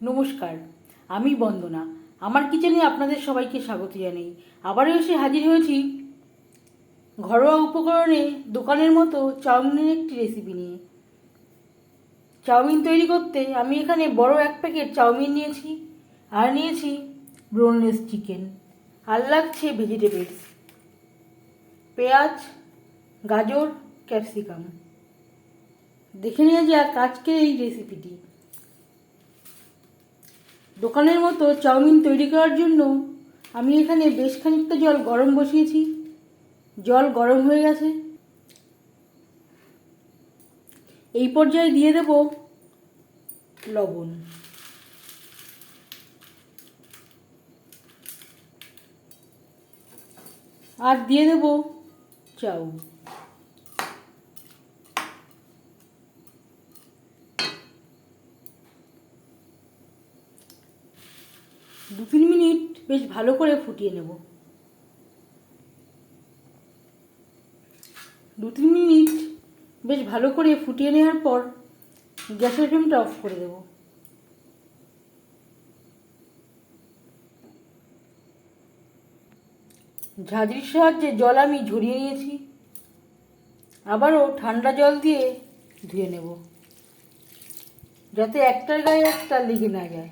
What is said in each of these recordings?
নমস্কার, আমি বন্দনা। আমার কিচেনে আপনাদের সবাইকে স্বাগত জানাই। আবারও এসে হাজির হয়েছি ঘরোয়া উপকরণে দোকানের মতো চাউমিনের একটি রেসিপি নিয়ে। চাউমিন তৈরি করতে আমি এখানে বড় এক প্যাকেট চাউমিন নিয়েছি আর নিয়েছি ব্রোনলেস চিকেন। আর লাগছে ভেজিটেবলস পেঁয়াজ, গাজর, ক্যাপসিকাম। দেখে নেওয়া যাক আজকের এই রেসিপিটি দোকানের মতো চাউমিন তৈরি করার জন্য আমি এখানে বেশ খানিকটা জল গরম বসিয়েছি। জল গরম হয়ে গেছে। এই পর্যায়ে দিয়ে দেব লবণ। আর দিয়ে দেব চাউ। দু তিন মিনিট বেশ ভালো করে ফুটিয়ে নেব। দু তিন মিনিট বেশ ভালো করে ফুটিয়ে নেওয়ার পর গ্যাসের ফ্লেমটা অফ করে দেব। ঝাঁঝরির সাহায্যে জল আমি ঝরিয়ে নিয়েছি। আবারও ঠান্ডা জল দিয়ে ধুয়ে নেব। যাতে একটার গায়ে একটা লেগে না যায়।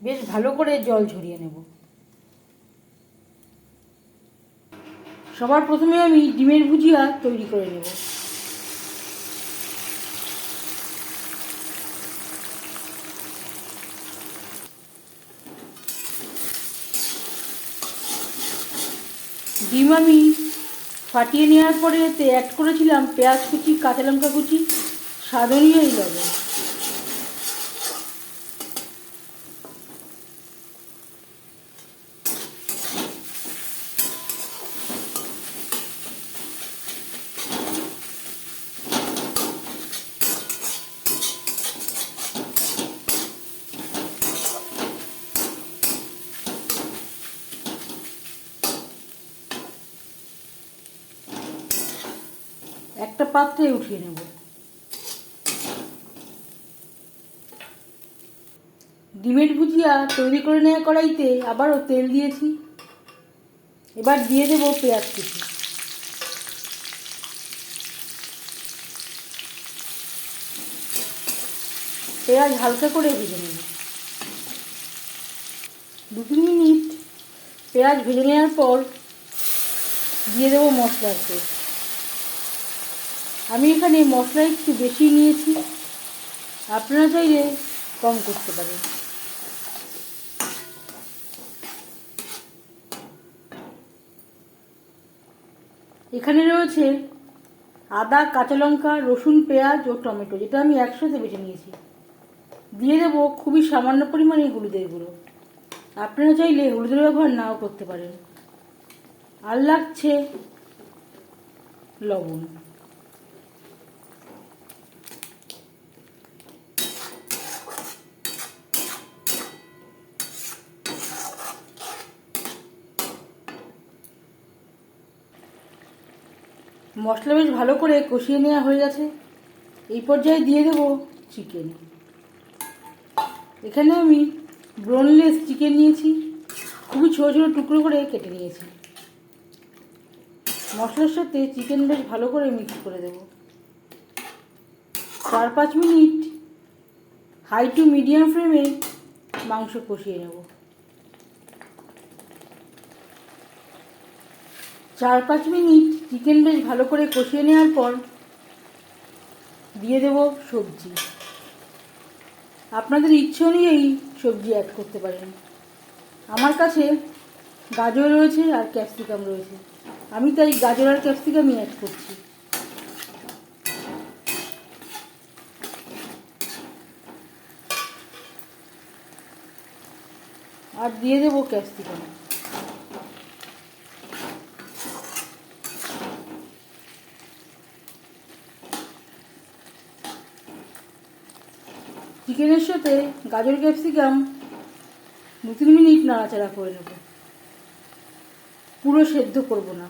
বেশ ভালো করে জল ঝরিয়ে নেব। সবার প্রথমে আমি ডিমের ভুজিয়া তৈরি করে নেব। ডিম আমি ফাটিয়ে নেওয়ার পরে এতে অ্যাড করেছিলাম পেঁয়াজ কুচি, কাঁচা লঙ্কা কুচি স্বাদ অনুযায়ী লবণ একটা পাত্রে উঠিয়ে নেব। ডিমের ভুজিয়া তৈরি করে নেওয়া কড়াইতে আবারও তেল দিয়েছি। এবার দিয়ে দেব পেঁয়াজ কুচি। পেঁয়াজ হালকা করে ভেজে নেব। দু তিন মিনিট পেঁয়াজ ভেজে নেওয়ার পর দিয়ে দেবো মশলার পেস্ট। আমি এখানে মশলা একটু বেশি নিয়েছি। আপনারা চাইলে কম করতে পারেন। এখানে রয়েছে আদা, কাঁচা লঙ্কা, রসুন, পেঁয়াজ ও টমেটো, যেটা আমি একসাথে বেছে নিয়েছি। দিয়ে দেবো খুবই সামান্য পরিমাণে হলুদের গুঁড়ো। আপনারা চাইলে হলুদের ব্যবহার নাও করতে পারেন। আর লাগছে লবণ। মশলা বেশ ভালো করে কষিয়ে নেওয়া হয়ে গেছে। এই পর্যায়ে দিয়ে দেবো চিকেন এখানে আমি ব্রোনলেস চিকেন নিয়েছি। খুবই ছোটো ছোটো টুকরো করে কেটে নিয়েছি। মশলার সাথে চিকেন বেশ ভালো করে মিক্স করে দেব। চার পাঁচ মিনিট হাই টু মিডিয়াম ফ্লেমে মাংস কষিয়ে নেব। চার পাঁচ মিনিট চিকেন বেশ ভালো করে কষিয়ে নেওয়ার পর দিয়ে দেব সবজি। আপনাদের ইচ্ছে অনুযায়ী সবজি অ্যাড করতে পারেন। আমার কাছে গাজর রয়েছে আর ক্যাপসিকাম রয়েছে। আমি তাই গাজর আর ক্যাপসিকামই অ্যাড করছি। আর দিয়ে দেবো ক্যাপসিকাম চিকেনের সাথে গাজর ক্যাপসিকাম দু তিন মিনিট নাড়াচাড়া করে নেব। পুরো সেদ্ধ করব না।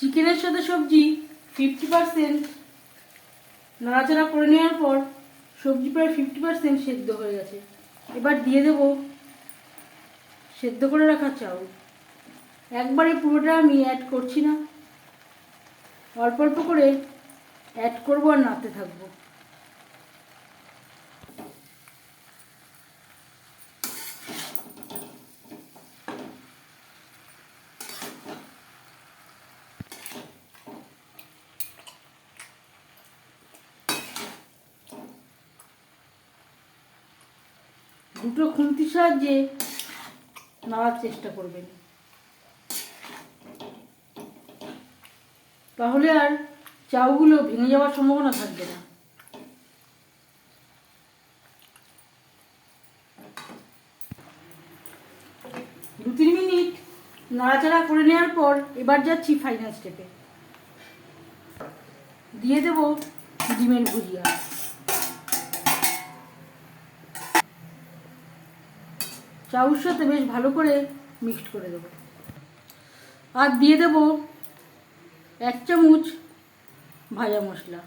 চিকেনের সাথে সবজি ফিফটি পার্সেন্ট নাড়াচাড়া করে নেওয়ার পর সবজি প্রায় ফিফটি পার্সেন্ট সেদ্ধ হয়ে গেছে। এবার দিয়ে দেব সেদ্ধ করে রাখা চাউল। একবারে পুরোটা আমি অ্যাড করছি না। অল্প অল্প করে অ্যাড করব আর নাড়তে থাকব। দুটো খুন্তির সাহায্যে নাড়ার চেষ্টা করবেন। তাহলে আর চাউগুলো ভেঙে যাওয়ার সম্ভাবনা থাকবে না। দু তিন মিনিট নাড়াচাড়া করে নেওয়ার পর এবার যাচ্ছি ফাইনাল স্টেপে দিয়ে দেব ডিমের ভুজিয়া চাউর সাথে বেশ ভালো করে মিক্সড করে দেবো। আর দিয়ে দেব এক চামচ ভাজা মশলা।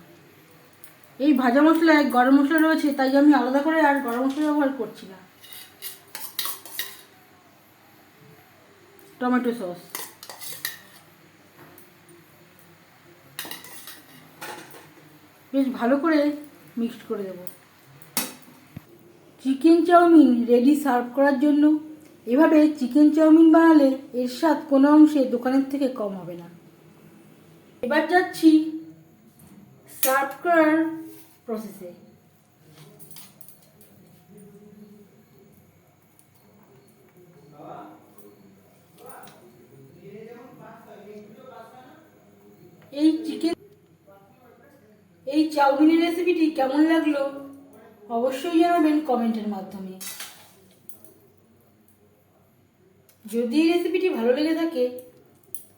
এই ভাজা মশলায় গরম মশলা রয়েছে, তাই আমি আলাদা করে আর গরম মশলা ব্যবহার করছি না। Tomato sauce. বেশ ভালো করে মিক্সড করে দেবো। চিকেন চাউমিন রেডি সার্ভ করার জন্য। এভাবে চিকেন চাউমিন বানালে এর স্বাদ কোনো অংশে দোকানের থেকে কম হবে না। এবার যাচ্ছি সার্ভ করার প্রসেসে এই চিকেন এই চাউমিনের রেসিপিটি কেমন লাগল? অবশ্যই জানাবেন কমেন্টের মাধ্যমে। যদি এই রেসিপিটি ভালো লেগে থাকে